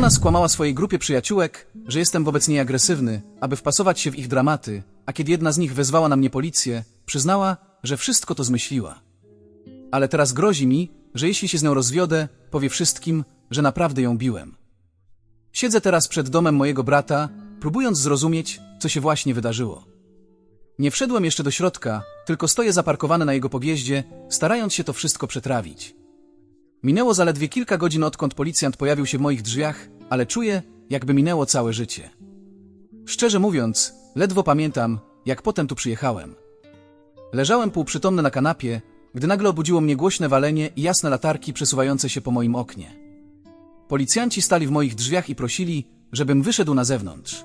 Żona skłamała swojej grupie przyjaciółek, że jestem wobec niej agresywny, aby wpasować się w ich dramaty, a kiedy jedna z nich wezwała na mnie policję, przyznała, że wszystko to zmyśliła. Ale teraz grozi mi, że jeśli się z nią rozwiodę, powie wszystkim, że naprawdę ją biłem. Siedzę teraz przed domem mojego brata, próbując zrozumieć, co się właśnie wydarzyło. Nie wszedłem jeszcze do środka, tylko stoję zaparkowany na jego podjeździe, starając się to wszystko przetrawić. Minęło zaledwie kilka godzin odkąd policjant pojawił się w moich drzwiach, ale czuję, jakby minęło całe życie. Szczerze mówiąc, ledwo pamiętam, jak potem tu przyjechałem. Leżałem półprzytomny na kanapie, gdy nagle obudziło mnie głośne walenie i jasne latarki przesuwające się po moim oknie. Policjanci stali w moich drzwiach i prosili, żebym wyszedł na zewnątrz.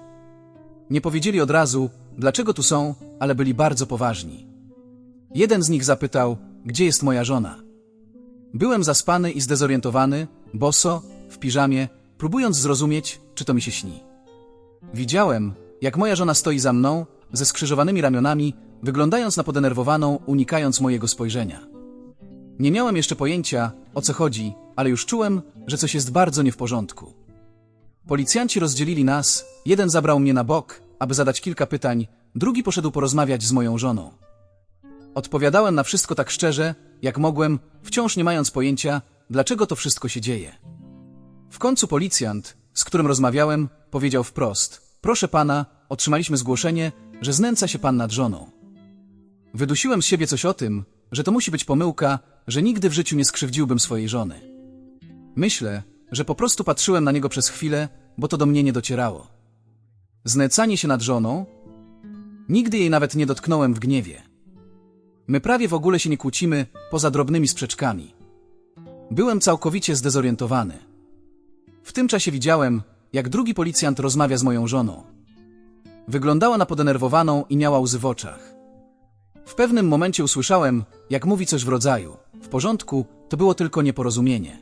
Nie powiedzieli od razu, dlaczego tu są, ale byli bardzo poważni. Jeden z nich zapytał, gdzie jest moja żona. Byłem zaspany i zdezorientowany, boso, w piżamie, próbując zrozumieć, czy to mi się śni. Widziałem, jak moja żona stoi za mną, ze skrzyżowanymi ramionami, wyglądając na podenerwowaną, unikając mojego spojrzenia. Nie miałem jeszcze pojęcia, o co chodzi, ale już czułem, że coś jest bardzo nie w porządku. Policjanci rozdzielili nas, jeden zabrał mnie na bok, aby zadać kilka pytań, drugi poszedł porozmawiać z moją żoną. Odpowiadałem na wszystko tak szczerze, jak mogłem, wciąż nie mając pojęcia, dlaczego to wszystko się dzieje. W końcu policjant, z którym rozmawiałem, powiedział wprost: Proszę pana, otrzymaliśmy zgłoszenie, że znęca się pan nad żoną. Wydusiłem z siebie coś o tym, że to musi być pomyłka, że nigdy w życiu nie skrzywdziłbym swojej żony. Myślę, że po prostu patrzyłem na niego przez chwilę, bo to do mnie nie docierało. Znęcanie się nad żoną? Nigdy jej nawet nie dotknąłem w gniewie. My prawie w ogóle się nie kłócimy, poza drobnymi sprzeczkami. Byłem całkowicie zdezorientowany. W tym czasie widziałem, jak drugi policjant rozmawia z moją żoną. Wyglądała na podenerwowaną i miała łzy w oczach. W pewnym momencie usłyszałem, jak mówi coś w rodzaju: W porządku, to było tylko nieporozumienie.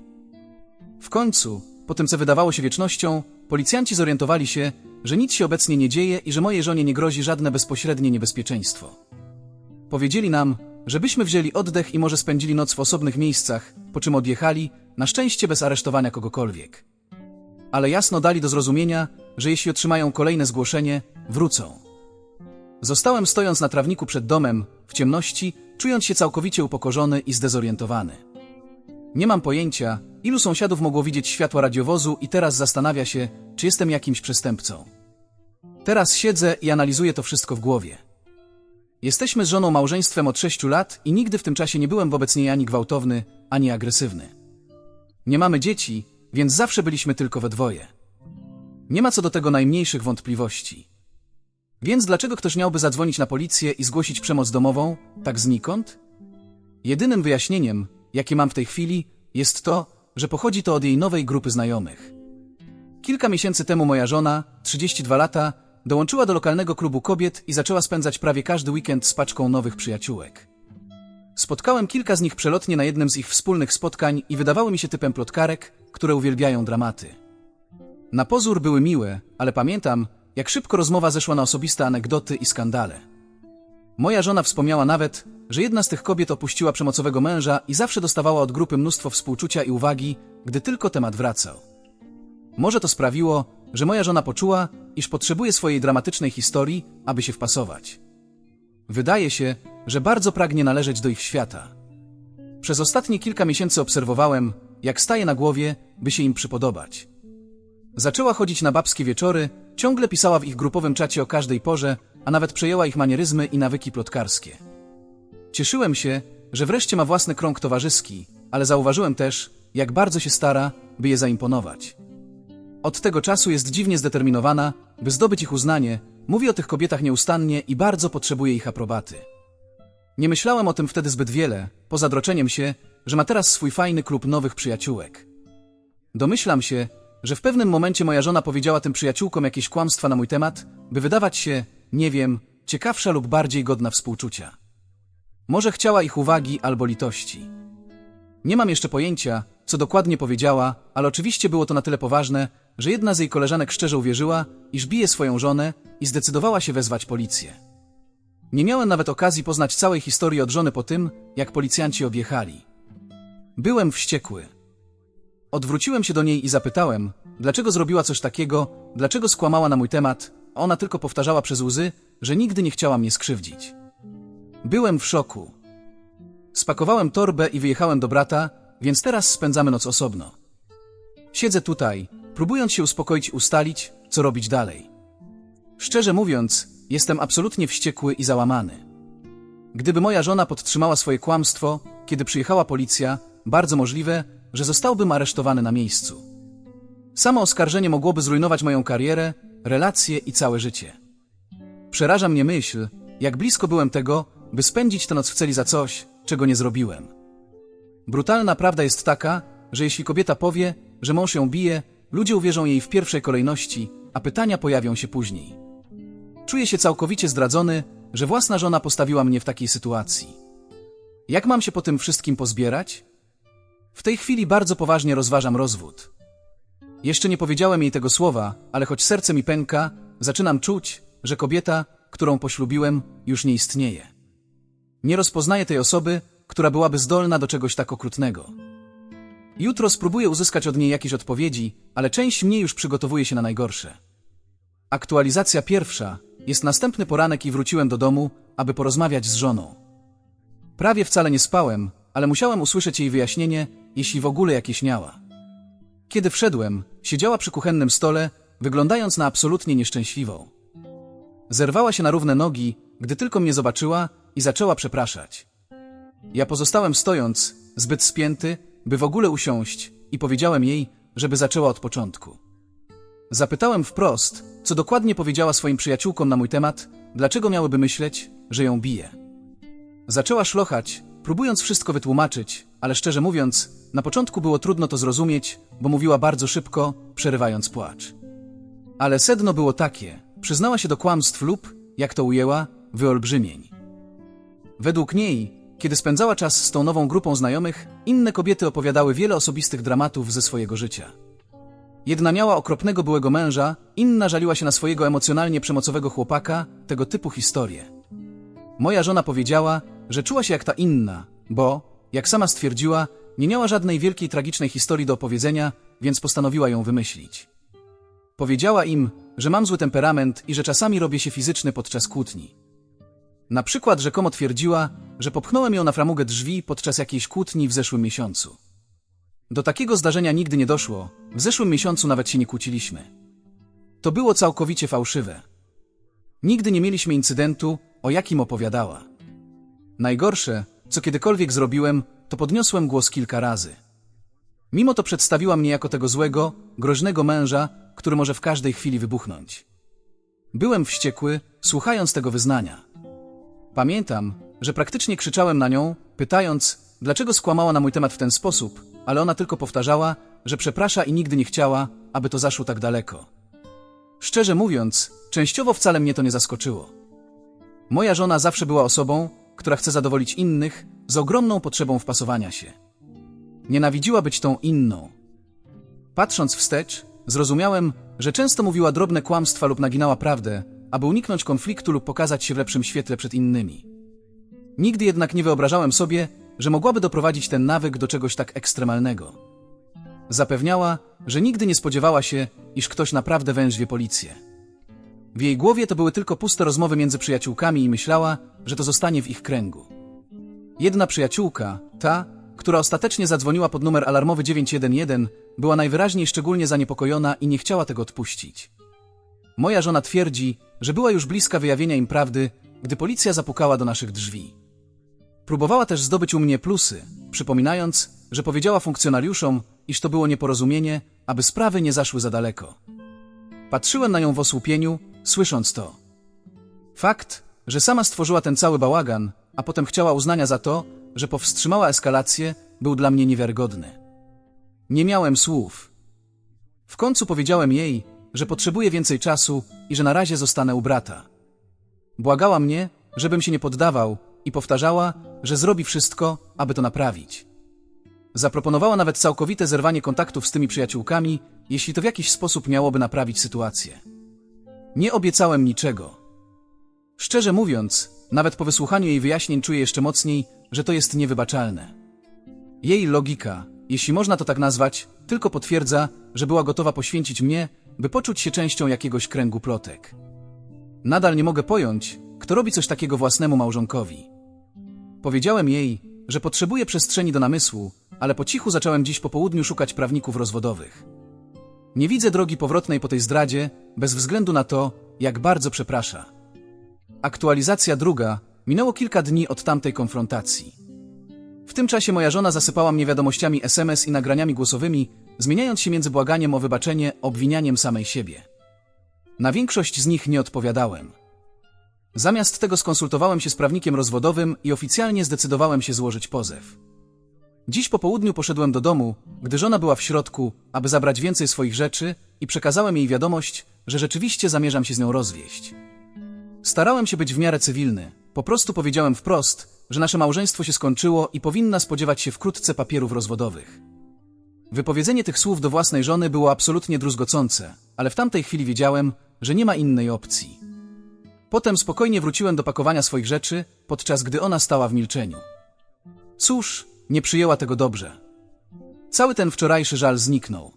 W końcu, po tym co wydawało się wiecznością, policjanci zorientowali się, że nic się obecnie nie dzieje i że mojej żonie nie grozi żadne bezpośrednie niebezpieczeństwo. Powiedzieli nam, żebyśmy wzięli oddech i może spędzili noc w osobnych miejscach, po czym odjechali, na szczęście bez aresztowania kogokolwiek. Ale jasno dali do zrozumienia, że jeśli otrzymają kolejne zgłoszenie, wrócą. Zostałem stojąc na trawniku przed domem, w ciemności, czując się całkowicie upokorzony i zdezorientowany. Nie mam pojęcia, ilu sąsiadów mogło widzieć światła radiowozu i teraz zastanawia się, czy jestem jakimś przestępcą. Teraz siedzę i analizuję to wszystko w głowie. Jesteśmy z żoną małżeństwem od sześciu lat i nigdy w tym czasie nie byłem wobec niej ani gwałtowny, ani agresywny. Nie mamy dzieci, więc zawsze byliśmy tylko we dwoje. Nie ma co do tego najmniejszych wątpliwości. Więc dlaczego ktoś miałby zadzwonić na policję i zgłosić przemoc domową, tak znikąd? Jedynym wyjaśnieniem, jakie mam w tej chwili, jest to, że pochodzi to od jej nowej grupy znajomych. Kilka miesięcy temu moja żona, 32 lata, dołączyła do lokalnego klubu kobiet i zaczęła spędzać prawie każdy weekend z paczką nowych przyjaciółek. Spotkałem kilka z nich przelotnie na jednym z ich wspólnych spotkań i wydawały mi się typem plotkarek, które uwielbiają dramaty. Na pozór były miłe, ale pamiętam, jak szybko rozmowa zeszła na osobiste anegdoty i skandale. Moja żona wspomniała nawet, że jedna z tych kobiet opuściła przemocowego męża i zawsze dostawała od grupy mnóstwo współczucia i uwagi, gdy tylko temat wracał. Może to sprawiło, że moja żona poczuła, iż potrzebuje swojej dramatycznej historii, aby się wpasować. Wydaje się, że bardzo pragnie należeć do ich świata. Przez ostatnie kilka miesięcy obserwowałem, jak staje na głowie, by się im przypodobać. Zaczęła chodzić na babskie wieczory, ciągle pisała w ich grupowym czacie o każdej porze, a nawet przejęła ich manieryzmy i nawyki plotkarskie. Cieszyłem się, że wreszcie ma własny krąg towarzyski, ale zauważyłem też, jak bardzo się stara, by je zaimponować. Od tego czasu jest dziwnie zdeterminowana, by zdobyć ich uznanie, mówi o tych kobietach nieustannie i bardzo potrzebuje ich aprobaty. Nie myślałem o tym wtedy zbyt wiele, poza droczeniem się, że ma teraz swój fajny klub nowych przyjaciółek. Domyślam się, że w pewnym momencie moja żona powiedziała tym przyjaciółkom jakieś kłamstwa na mój temat, by wydawać się, nie wiem, ciekawsza lub bardziej godna współczucia. Może chciała ich uwagi albo litości. Nie mam jeszcze pojęcia, co dokładnie powiedziała, ale oczywiście było to na tyle poważne, że jedna z jej koleżanek szczerze uwierzyła, iż bije swoją żonę i zdecydowała się wezwać policję. Nie miałem nawet okazji poznać całej historii od żony po tym, jak policjanci odjechali. Byłem wściekły. Odwróciłem się do niej i zapytałem, dlaczego zrobiła coś takiego, dlaczego skłamała na mój temat, a ona tylko powtarzała przez łzy, że nigdy nie chciała mnie skrzywdzić. Byłem w szoku. Spakowałem torbę i wyjechałem do brata, więc teraz spędzamy noc osobno. Siedzę tutaj, próbując się uspokoić, ustalić, co robić dalej. Szczerze mówiąc, jestem absolutnie wściekły i załamany. Gdyby moja żona podtrzymała swoje kłamstwo, kiedy przyjechała policja, bardzo możliwe, że zostałbym aresztowany na miejscu. Samo oskarżenie mogłoby zrujnować moją karierę, relacje i całe życie. Przeraża mnie myśl, jak blisko byłem tego, by spędzić tę noc w celi za coś, czego nie zrobiłem. Brutalna prawda jest taka, że jeśli kobieta powie, że mąż ją bije, ludzie uwierzą jej w pierwszej kolejności, a pytania pojawią się później. Czuję się całkowicie zdradzony, że własna żona postawiła mnie w takiej sytuacji. Jak mam się po tym wszystkim pozbierać? W tej chwili bardzo poważnie rozważam rozwód. Jeszcze nie powiedziałem jej tego słowa, ale choć serce mi pęka, zaczynam czuć, że kobieta, którą poślubiłem, już nie istnieje. Nie rozpoznaję tej osoby, która byłaby zdolna do czegoś tak okrutnego. Jutro spróbuję uzyskać od niej jakieś odpowiedzi, ale część mnie już przygotowuje się na najgorsze. Aktualizacja pierwsza. Jest następny poranek i wróciłem do domu, aby porozmawiać z żoną. Prawie wcale nie spałem, ale musiałem usłyszeć jej wyjaśnienie, jeśli w ogóle jakieś miała. Kiedy wszedłem, siedziała przy kuchennym stole, wyglądając na absolutnie nieszczęśliwą. Zerwała się na równe nogi, gdy tylko mnie zobaczyła i zaczęła przepraszać. Ja pozostałem stojąc, zbyt spięty, by w ogóle usiąść i powiedziałem jej, żeby zaczęła od początku. Zapytałem wprost, co dokładnie powiedziała swoim przyjaciółkom na mój temat, dlaczego miałyby myśleć, że ją bije. Zaczęła szlochać, próbując wszystko wytłumaczyć, ale szczerze mówiąc, na początku było trudno to zrozumieć, bo mówiła bardzo szybko, przerywając płacz. Ale sedno było takie, przyznała się do kłamstw lub, jak to ujęła, wyolbrzymień. Według niej, kiedy spędzała czas z tą nową grupą znajomych, inne kobiety opowiadały wiele osobistych dramatów ze swojego życia. Jedna miała okropnego byłego męża, inna żaliła się na swojego emocjonalnie przemocowego chłopaka, tego typu historie. Moja żona powiedziała, że czuła się jak ta inna, bo, jak sama stwierdziła, nie miała żadnej wielkiej tragicznej historii do opowiedzenia, więc postanowiła ją wymyślić. Powiedziała im, że mam zły temperament i że czasami robię się fizyczny podczas kłótni. Na przykład rzekomo twierdziła, że popchnąłem ją na framugę drzwi podczas jakiejś kłótni w zeszłym miesiącu. Do takiego zdarzenia nigdy nie doszło, w zeszłym miesiącu nawet się nie kłóciliśmy. To było całkowicie fałszywe. Nigdy nie mieliśmy incydentu, o jakim opowiadała. Najgorsze, co kiedykolwiek zrobiłem, to podniosłem głos kilka razy. Mimo to przedstawiła mnie jako tego złego, groźnego męża, który może w każdej chwili wybuchnąć. Byłem wściekły, słuchając tego wyznania. Pamiętam, że praktycznie krzyczałem na nią, pytając, dlaczego skłamała na mój temat w ten sposób, ale ona tylko powtarzała, że przeprasza i nigdy nie chciała, aby to zaszło tak daleko. Szczerze mówiąc, częściowo wcale mnie to nie zaskoczyło. Moja żona zawsze była osobą, która chce zadowolić innych z ogromną potrzebą wpasowania się. Nienawidziła być tą inną. Patrząc wstecz, zrozumiałem, że często mówiła drobne kłamstwa lub naginała prawdę, aby uniknąć konfliktu lub pokazać się w lepszym świetle przed innymi. Nigdy jednak nie wyobrażałem sobie, że mogłaby doprowadzić ten nawyk do czegoś tak ekstremalnego. Zapewniała, że nigdy nie spodziewała się, iż ktoś naprawdę wężwie policję. W jej głowie to były tylko puste rozmowy między przyjaciółkami i myślała, że to zostanie w ich kręgu. Jedna przyjaciółka, ta, która ostatecznie zadzwoniła pod numer alarmowy 911, była najwyraźniej szczególnie zaniepokojona i nie chciała tego odpuścić. Moja żona twierdzi, że była już bliska wyjawienia im prawdy, gdy policja zapukała do naszych drzwi. Próbowała też zdobyć u mnie plusy, przypominając, że powiedziała funkcjonariuszom, iż to było nieporozumienie, aby sprawy nie zaszły za daleko. Patrzyłem na nią w osłupieniu, słysząc to. Fakt, że sama stworzyła ten cały bałagan, a potem chciała uznania za to, że powstrzymała eskalację, był dla mnie niewiarygodny. Nie miałem słów. W końcu powiedziałem jej, że potrzebuję więcej czasu i że na razie zostanę u brata. Błagała mnie, żebym się nie poddawał i powtarzała, że zrobi wszystko, aby to naprawić. Zaproponowała nawet całkowite zerwanie kontaktów z tymi przyjaciółkami, jeśli to w jakiś sposób miałoby naprawić sytuację. Nie obiecałem niczego. Szczerze mówiąc, nawet po wysłuchaniu jej wyjaśnień czuję jeszcze mocniej, że to jest niewybaczalne. Jej logika, jeśli można to tak nazwać, tylko potwierdza, że była gotowa poświęcić mnie, by poczuć się częścią jakiegoś kręgu plotek. Nadal nie mogę pojąć, kto robi coś takiego własnemu małżonkowi. Powiedziałem jej, że potrzebuję przestrzeni do namysłu, ale po cichu zacząłem dziś po południu szukać prawników rozwodowych. Nie widzę drogi powrotnej po tej zdradzie, bez względu na to, jak bardzo przeprasza. Aktualizacja druga. Minęło kilka dni od tamtej konfrontacji. W tym czasie moja żona zasypała mnie wiadomościami SMS i nagraniami głosowymi, zmieniając się między błaganiem o wybaczenie, obwinianiem samej siebie. Na większość z nich nie odpowiadałem. Zamiast tego skonsultowałem się z prawnikiem rozwodowym i oficjalnie zdecydowałem się złożyć pozew. Dziś po południu poszedłem do domu, gdy żona była w środku, aby zabrać więcej swoich rzeczy i przekazałem jej wiadomość, że rzeczywiście zamierzam się z nią rozwieść. Starałem się być w miarę cywilny. Po prostu powiedziałem wprost, że nasze małżeństwo się skończyło i powinna spodziewać się wkrótce papierów rozwodowych. Wypowiedzenie tych słów do własnej żony było absolutnie druzgocące, ale w tamtej chwili wiedziałem, że nie ma innej opcji. Potem spokojnie wróciłem do pakowania swoich rzeczy, podczas gdy ona stała w milczeniu. Cóż, nie przyjęła tego dobrze. Cały ten wczorajszy żal zniknął.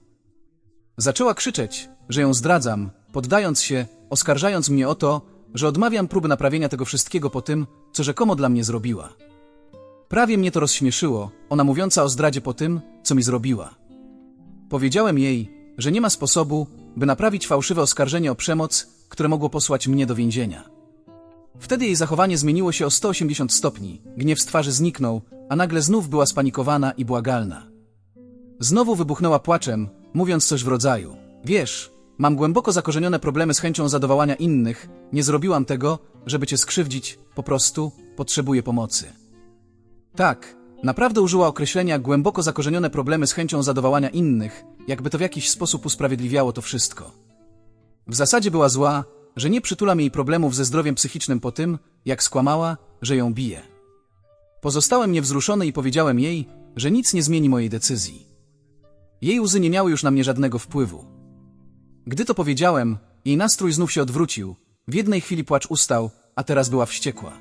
Zaczęła krzyczeć, że ją zdradzam, poddając się, oskarżając mnie o to, że odmawiam próby naprawienia tego wszystkiego po tym, co rzekomo dla mnie zrobiła. Prawie mnie to rozśmieszyło, ona mówiąca o zdradzie po tym, co mi zrobiła. Powiedziałem jej, że nie ma sposobu, by naprawić fałszywe oskarżenie o przemoc, które mogło posłać mnie do więzienia. Wtedy jej zachowanie zmieniło się o 180 stopni, gniew z twarzy zniknął, a nagle znów była spanikowana i błagalna. Znowu wybuchnęła płaczem, mówiąc coś w rodzaju: Wiesz, mam głęboko zakorzenione problemy z chęcią zadowalania innych, nie zrobiłam tego, żeby cię skrzywdzić, po prostu potrzebuję pomocy. Tak, naprawdę użyła określenia głęboko zakorzenione problemy z chęcią zadowalania innych, jakby to w jakiś sposób usprawiedliwiało to wszystko. W zasadzie była zła, że nie przytulam jej problemów ze zdrowiem psychicznym po tym, jak skłamała, że ją bije. Pozostałem niewzruszony i powiedziałem jej, że nic nie zmieni mojej decyzji. Jej łzy nie miały już na mnie żadnego wpływu. Gdy to powiedziałem, jej nastrój znów się odwrócił. W jednej chwili płacz ustał, a teraz była wściekła.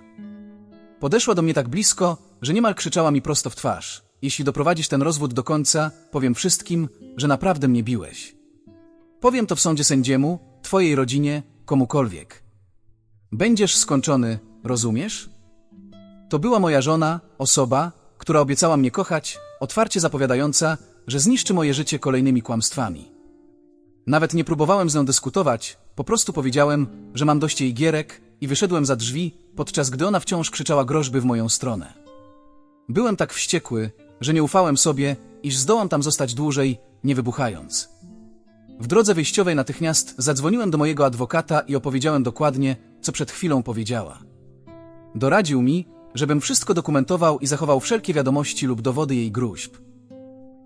Podeszła do mnie tak blisko, że niemal krzyczała mi prosto w twarz. Jeśli doprowadzisz ten rozwód do końca, powiem wszystkim, że naprawdę mnie biłeś. Powiem to w sądzie sędziemu, twojej rodzinie, komukolwiek. Będziesz skończony, rozumiesz? To była moja żona, osoba, która obiecała mnie kochać, otwarcie zapowiadająca, że zniszczy moje życie kolejnymi kłamstwami. Nawet nie próbowałem z nią dyskutować, po prostu powiedziałem, że mam dość jej gierek i wyszedłem za drzwi, podczas gdy ona wciąż krzyczała groźby w moją stronę. Byłem tak wściekły, że nie ufałem sobie, iż zdołam tam zostać dłużej, nie wybuchając. W drodze wyjściowej natychmiast zadzwoniłem do mojego adwokata i opowiedziałem dokładnie, co przed chwilą powiedziała. Doradził mi, żebym wszystko dokumentował i zachował wszelkie wiadomości lub dowody jej gruźb.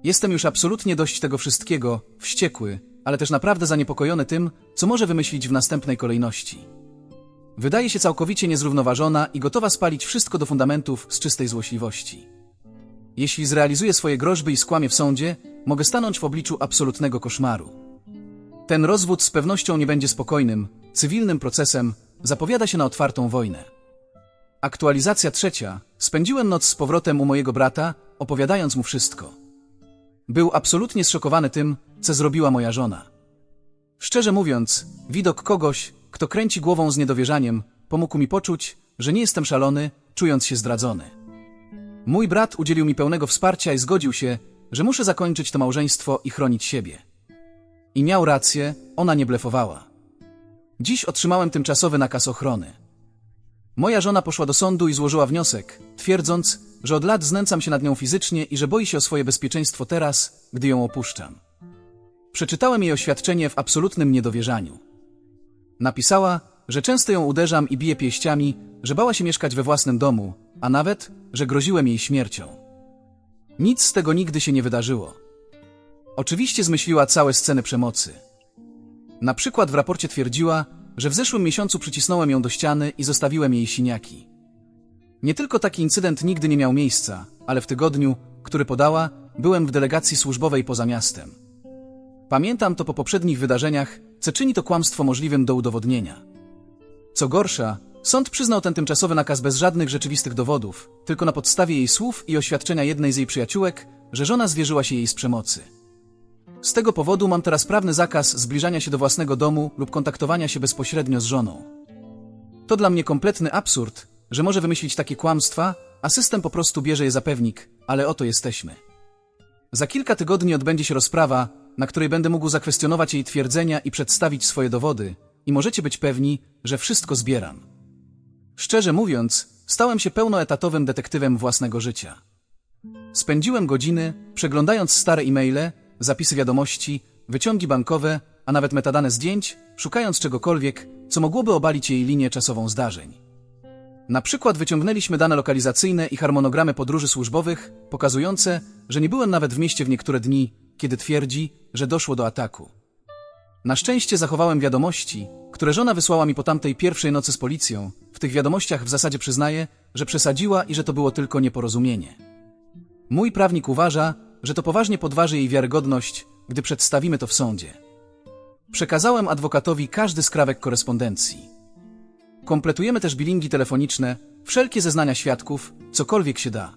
Jestem już absolutnie dość tego wszystkiego, wściekły, ale też naprawdę zaniepokojony tym, co może wymyślić w następnej kolejności. Wydaje się całkowicie niezrównoważona i gotowa spalić wszystko do fundamentów z czystej złośliwości. Jeśli zrealizuję swoje groźby i skłamię w sądzie, mogę stanąć w obliczu absolutnego koszmaru. Ten rozwód z pewnością nie będzie spokojnym, cywilnym procesem, zapowiada się na otwartą wojnę. Aktualizacja trzecia. Spędziłem noc z powrotem u mojego brata, opowiadając mu wszystko. Był absolutnie zszokowany tym, co zrobiła moja żona. Szczerze mówiąc, widok kogoś, kto kręci głową z niedowierzaniem, pomógł mi poczuć, że nie jestem szalony, czując się zdradzony. Mój brat udzielił mi pełnego wsparcia i zgodził się, że muszę zakończyć to małżeństwo i chronić siebie. I miał rację, ona nie blefowała. Dziś otrzymałem tymczasowy nakaz ochrony. Moja żona poszła do sądu i złożyła wniosek, twierdząc, że od lat znęcam się nad nią fizycznie i że boi się o swoje bezpieczeństwo teraz, gdy ją opuszczam. Przeczytałem jej oświadczenie w absolutnym niedowierzaniu. Napisała, że często ją uderzam i biję pięściami, że bała się mieszkać we własnym domu, a nawet, że groziłem jej śmiercią. Nic z tego nigdy się nie wydarzyło. Oczywiście zmyśliła całe sceny przemocy. Na przykład w raporcie twierdziła, że w zeszłym miesiącu przycisnąłem ją do ściany i zostawiłem jej siniaki. Nie tylko taki incydent nigdy nie miał miejsca, ale w tygodniu, który podała, byłem w delegacji służbowej poza miastem. Pamiętam to po poprzednich wydarzeniach, co czyni to kłamstwo możliwym do udowodnienia. Co gorsza, Sąd przyznał ten tymczasowy nakaz bez żadnych rzeczywistych dowodów, tylko na podstawie jej słów i oświadczenia jednej z jej przyjaciółek, że żona zwierzyła się jej z przemocy. Z tego powodu mam teraz prawny zakaz zbliżania się do własnego domu lub kontaktowania się bezpośrednio z żoną. To dla mnie kompletny absurd, że może wymyślić takie kłamstwa, a system po prostu bierze je za pewnik, ale oto jesteśmy. Za kilka tygodni odbędzie się rozprawa, na której będę mógł zakwestionować jej twierdzenia i przedstawić swoje dowody, i możecie być pewni, że wszystko zbieram. Szczerze mówiąc, stałem się pełnoetatowym detektywem własnego życia. Spędziłem godziny, przeglądając stare e-maile, zapisy wiadomości, wyciągi bankowe, a nawet metadane zdjęć, szukając czegokolwiek, co mogłoby obalić jej linię czasową zdarzeń. Na przykład wyciągnęliśmy dane lokalizacyjne i harmonogramy podróży służbowych, pokazujące, że nie byłem nawet w mieście w niektóre dni, kiedy twierdzi, że doszło do ataku. Na szczęście zachowałem wiadomości, które żona wysłała mi po tamtej pierwszej nocy z policją. W tych wiadomościach w zasadzie przyznaje, że przesadziła i że to było tylko nieporozumienie. Mój prawnik uważa, że to poważnie podważy jej wiarygodność, gdy przedstawimy to w sądzie. Przekazałem adwokatowi każdy skrawek korespondencji. Kompletujemy też bilingi telefoniczne, wszelkie zeznania świadków, cokolwiek się da.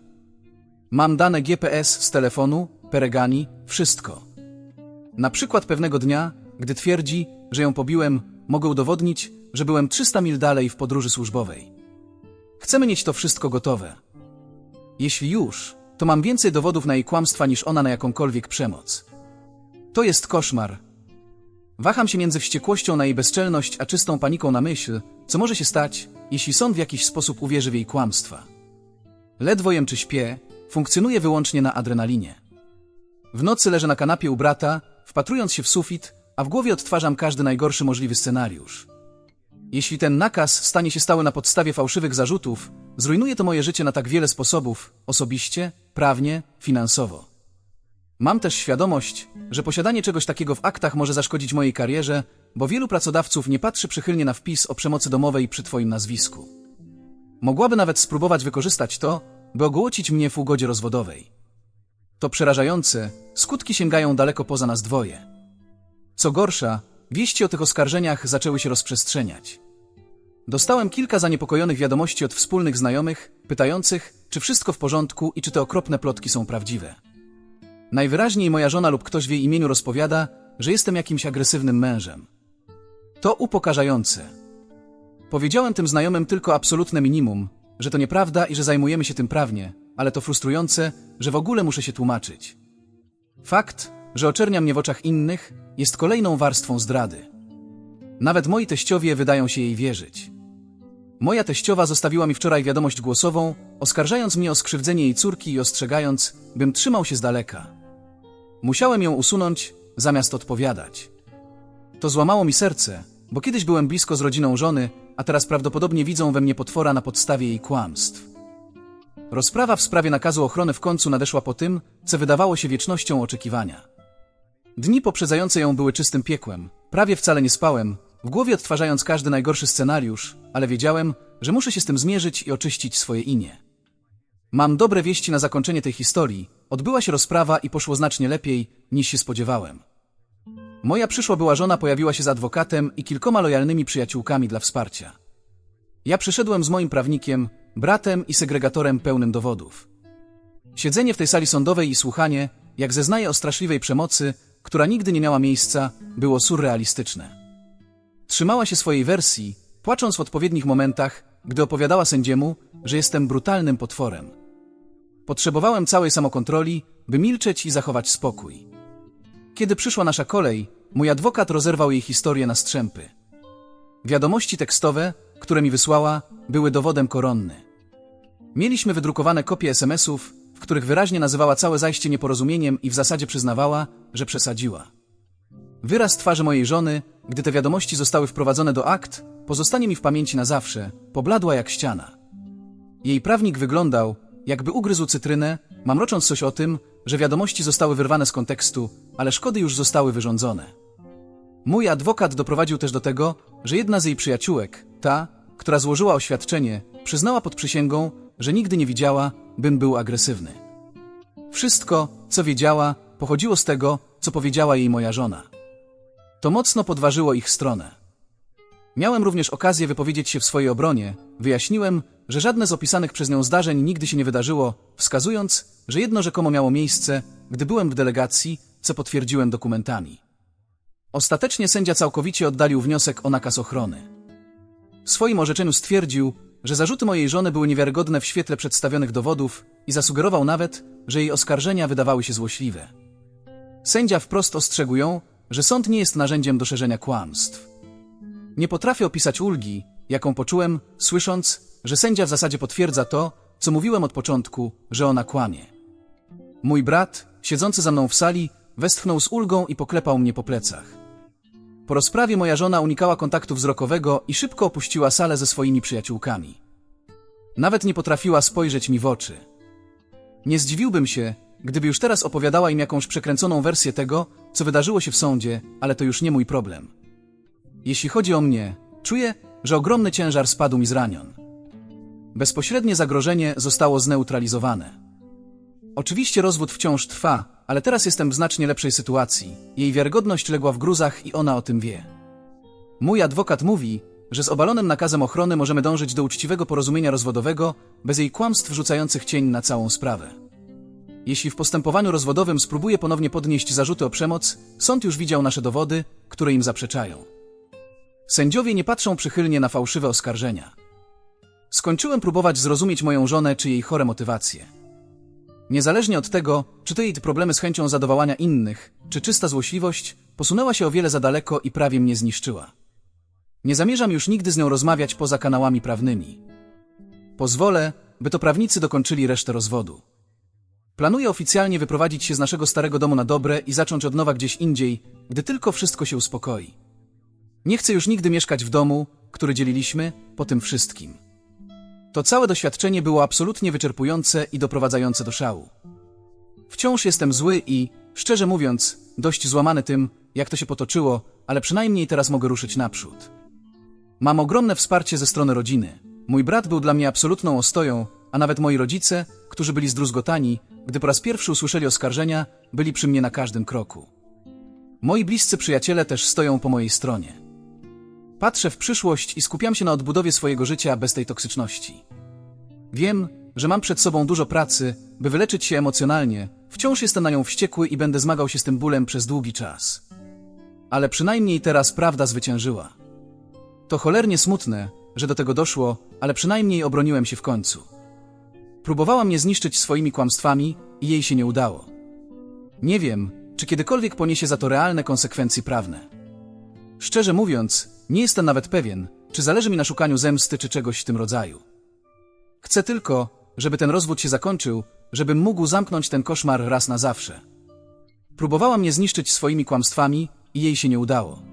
Mam dane GPS z telefonu, peregani, wszystko. Na przykład pewnego dnia, gdy twierdzi, że ją pobiłem, mogę udowodnić, że byłem 300 mil dalej w podróży służbowej. Chcemy mieć to wszystko gotowe. Jeśli już, to mam więcej dowodów na jej kłamstwa niż ona na jakąkolwiek przemoc. To jest koszmar. Waham się między wściekłością na jej bezczelność, a czystą paniką na myśl, co może się stać, jeśli sąd w jakiś sposób uwierzy w jej kłamstwa. Ledwo jem czy śpię, funkcjonuje wyłącznie na adrenalinie. W nocy leżę na kanapie u brata, wpatrując się w sufit, a w głowie odtwarzam każdy najgorszy możliwy scenariusz. Jeśli ten nakaz stanie się stały na podstawie fałszywych zarzutów, zrujnuje to moje życie na tak wiele sposobów osobiście, prawnie, finansowo. Mam też świadomość, że posiadanie czegoś takiego w aktach może zaszkodzić mojej karierze, bo wielu pracodawców nie patrzy przychylnie na wpis o przemocy domowej przy Twoim nazwisku. Mogłaby nawet spróbować wykorzystać to, by ogołocić mnie w ugodzie rozwodowej. To przerażające, skutki sięgają daleko poza nas dwoje. Co gorsza, wieści o tych oskarżeniach zaczęły się rozprzestrzeniać. Dostałem kilka zaniepokojonych wiadomości od wspólnych znajomych, pytających, czy wszystko w porządku i czy te okropne plotki są prawdziwe. Najwyraźniej moja żona lub ktoś w jej imieniu rozpowiada, że jestem jakimś agresywnym mężem. To upokarzające. Powiedziałem tym znajomym tylko absolutne minimum, że to nieprawda i że zajmujemy się tym prawnie, ale to frustrujące, że w ogóle muszę się tłumaczyć. Fakt, że oczernia mnie w oczach innych, jest kolejną warstwą zdrady. Nawet moi teściowie wydają się jej wierzyć. Moja teściowa zostawiła mi wczoraj wiadomość głosową, oskarżając mnie o skrzywdzenie jej córki i ostrzegając, bym trzymał się z daleka. Musiałem ją usunąć, zamiast odpowiadać. To złamało mi serce, bo kiedyś byłem blisko z rodziną żony, a teraz prawdopodobnie widzą we mnie potwora na podstawie jej kłamstw. Rozprawa w sprawie nakazu ochrony w końcu nadeszła po tym, co wydawało się wiecznością oczekiwania. Dni poprzedzające ją były czystym piekłem. Prawie wcale nie spałem, w głowie odtwarzając każdy najgorszy scenariusz, ale wiedziałem, że muszę się z tym zmierzyć i oczyścić swoje imię. Mam dobre wieści na zakończenie tej historii. Odbyła się rozprawa i poszło znacznie lepiej, niż się spodziewałem. Moja przyszła była żona pojawiła się z adwokatem i kilkoma lojalnymi przyjaciółkami dla wsparcia. Ja przyszedłem z moim prawnikiem, bratem i segregatorem pełnym dowodów. Siedzenie w tej sali sądowej i słuchanie, jak zeznaje o straszliwej przemocy, która nigdy nie miała miejsca, było surrealistyczne. Trzymała się swojej wersji, płacząc w odpowiednich momentach, gdy opowiadała sędziemu, że jestem brutalnym potworem. Potrzebowałem całej samokontroli, by milczeć i zachować spokój. Kiedy przyszła nasza kolej, mój adwokat rozerwał jej historię na strzępy. Wiadomości tekstowe, które mi wysłała, były dowodem koronny. Mieliśmy wydrukowane kopie SMS-ów, w których wyraźnie nazywała całe zajście nieporozumieniem i w zasadzie przyznawała, że przesadziła. Wyraz twarzy mojej żony, gdy te wiadomości zostały wprowadzone do akt, pozostanie mi w pamięci na zawsze, pobladła jak ściana. Jej prawnik wyglądał, jakby ugryzł cytrynę, mamrocząc coś o tym, że wiadomości zostały wyrwane z kontekstu, ale szkody już zostały wyrządzone. Mój adwokat doprowadził też do tego, że jedna z jej przyjaciółek, ta, która złożyła oświadczenie, przyznała pod przysięgą, że nigdy nie widziała, bym był agresywny. Wszystko, co wiedziała, pochodziło z tego, co powiedziała jej moja żona. To mocno podważyło ich stronę. Miałem również okazję wypowiedzieć się w swojej obronie. Wyjaśniłem, że żadne z opisanych przez nią zdarzeń nigdy się nie wydarzyło, wskazując, że jedno rzekomo miało miejsce, gdy byłem w delegacji, co potwierdziłem dokumentami. Ostatecznie sędzia całkowicie oddalił wniosek o nakaz ochrony. W swoim orzeczeniu stwierdził, że zarzuty mojej żony były niewiarygodne w świetle przedstawionych dowodów i zasugerował nawet, że jej oskarżenia wydawały się złośliwe. Sędzia wprost ostrzegł ją, że sąd nie jest narzędziem do szerzenia kłamstw. Nie potrafię opisać ulgi, jaką poczułem, słysząc, że sędzia w zasadzie potwierdza to, co mówiłem od początku, że ona kłamie. Mój brat, siedzący za mną w sali, westchnął z ulgą i poklepał mnie po plecach. Po rozprawie moja żona unikała kontaktu wzrokowego i szybko opuściła salę ze swoimi przyjaciółkami. Nawet nie potrafiła spojrzeć mi w oczy. Nie zdziwiłbym się, gdyby już teraz opowiadała im jakąś przekręconą wersję tego, co wydarzyło się w sądzie, ale to już nie mój problem. Jeśli chodzi o mnie, czuję, że ogromny ciężar spadł mi z ramion. Bezpośrednie zagrożenie zostało zneutralizowane. Oczywiście rozwód wciąż trwa, ale teraz jestem w znacznie lepszej sytuacji. Jej wiarygodność legła w gruzach i ona o tym wie. Mój adwokat mówi, że z obalonym nakazem ochrony możemy dążyć do uczciwego porozumienia rozwodowego, bez jej kłamstw rzucających cień na całą sprawę. Jeśli w postępowaniu rozwodowym spróbuje ponownie podnieść zarzuty o przemoc, sąd już widział nasze dowody, które im zaprzeczają. Sędziowie nie patrzą przychylnie na fałszywe oskarżenia. Skończyłem próbować zrozumieć moją żonę czy jej chore motywacje. Niezależnie od tego, czy to jej problemy z chęcią zadowalania innych, czy czysta złośliwość, posunęła się o wiele za daleko i prawie mnie zniszczyła. Nie zamierzam już nigdy z nią rozmawiać poza kanałami prawnymi. Pozwolę, by to prawnicy dokończyli resztę rozwodu. Planuję oficjalnie wyprowadzić się z naszego starego domu na dobre i zacząć od nowa gdzieś indziej, gdy tylko wszystko się uspokoi. Nie chcę już nigdy mieszkać w domu, który dzieliliśmy, po tym wszystkim. To całe doświadczenie było absolutnie wyczerpujące i doprowadzające do szału. Wciąż jestem zły i, szczerze mówiąc, dość złamany tym, jak to się potoczyło, ale przynajmniej teraz mogę ruszyć naprzód. Mam ogromne wsparcie ze strony rodziny. Mój brat był dla mnie absolutną ostoją, a nawet moi rodzice, którzy byli zdruzgotani, gdy po raz pierwszy usłyszeli oskarżenia, byli przy mnie na każdym kroku. Moi bliscy przyjaciele też stoją po mojej stronie. Patrzę w przyszłość i skupiam się na odbudowie swojego życia bez tej toksyczności. Wiem, że mam przed sobą dużo pracy, by wyleczyć się emocjonalnie. Wciąż jestem na nią wściekły i będę zmagał się z tym bólem przez długi czas. Ale przynajmniej teraz prawda zwyciężyła. To cholernie smutne, że do tego doszło, ale przynajmniej obroniłem się w końcu. Próbowała mnie zniszczyć swoimi kłamstwami i jej się nie udało. Nie wiem, czy kiedykolwiek poniesie za to realne konsekwencje prawne. Szczerze mówiąc, nie jestem nawet pewien, czy zależy mi na szukaniu zemsty czy czegoś w tym rodzaju. Chcę tylko, żeby ten rozwód się zakończył, żebym mógł zamknąć ten koszmar raz na zawsze. Próbowała mnie zniszczyć swoimi kłamstwami i jej się nie udało.